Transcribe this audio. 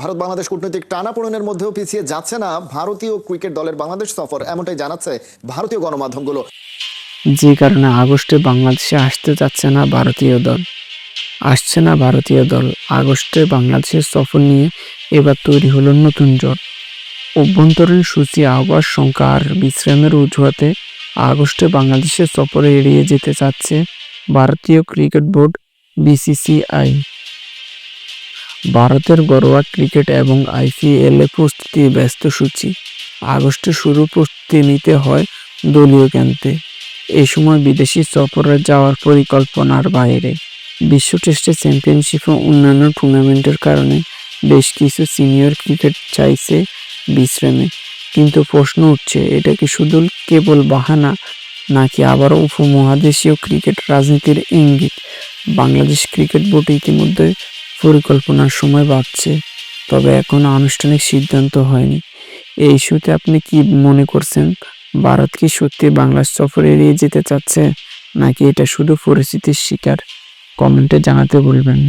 ভারত বাংলাদেশ কূটনৈতিক টানাপোড়েনের মধ্যেও পিছিয়ে যাচ্ছে না ভারতীয় ক্রিকেট দলের বাংলাদেশ সফর, এমনটাই জানাচ্ছে ভারতীয় গণমাধ্যমগুলো। যে কারণে আগস্টে বাংলাদেশে আসতে যাচ্ছে না ভারতীয় দল। আসছে না ভারতীয় দল। আগস্টে বাংলাদেশের সফর নিয়ে এবার তৈরি হলো নতুন জট। অভ্যন্তরীণ সূচি আহ্বাস সংখ্যা আর বিশ্রামের অজুহাতে আগস্টে বাংলাদেশের সফরে এড়িয়ে যেতে চাচ্ছে ভারতীয় ক্রিকেট বোর্ড বিসিসিআই। ভারতের ঘরোয়া ক্রিকেট এবং আইপিএল এ প্রস্তুতি ব্যস্ত সূচি। আগস্টে শুরু প্রস্তুতি নিতে হয় দলীয় ক্যাম্পে। এই সময় বিদেশি সফরে যাওয়ার পরিকল্পনার বাইরে। বিশ্ব টেস্টে চ্যাম্পিয়নশিপ ও অন্যান্য টুর্নামেন্টের কারণে বেশ কিছু সিনিয়র ক্রিকেট চাইছে বিশ্রামে। কিন্তু প্রশ্ন উঠছে, এটা কি শুধু কেবল বাহানা, নাকি আবারও উপমহাদেশীয় ক্রিকেট রাজনীতির ইঙ্গিত? বাংলাদেশ ক্রিকেট বোর্ড ইতিমধ্যে পরিকল্পনার সময় বাড়ছে তবে এখনও আনুষ্ঠানিক সিদ্ধান্ত হয়নি এই ইস্যুতে আপনি কি মনে করছেন, ভারত কি সত্যি বাংলা সফর এড়িয়ে যেতে চাচ্ছে, নাকি এটা শুধু পরিস্থিতির শিকার কমেন্টে জানাতে বলবেন।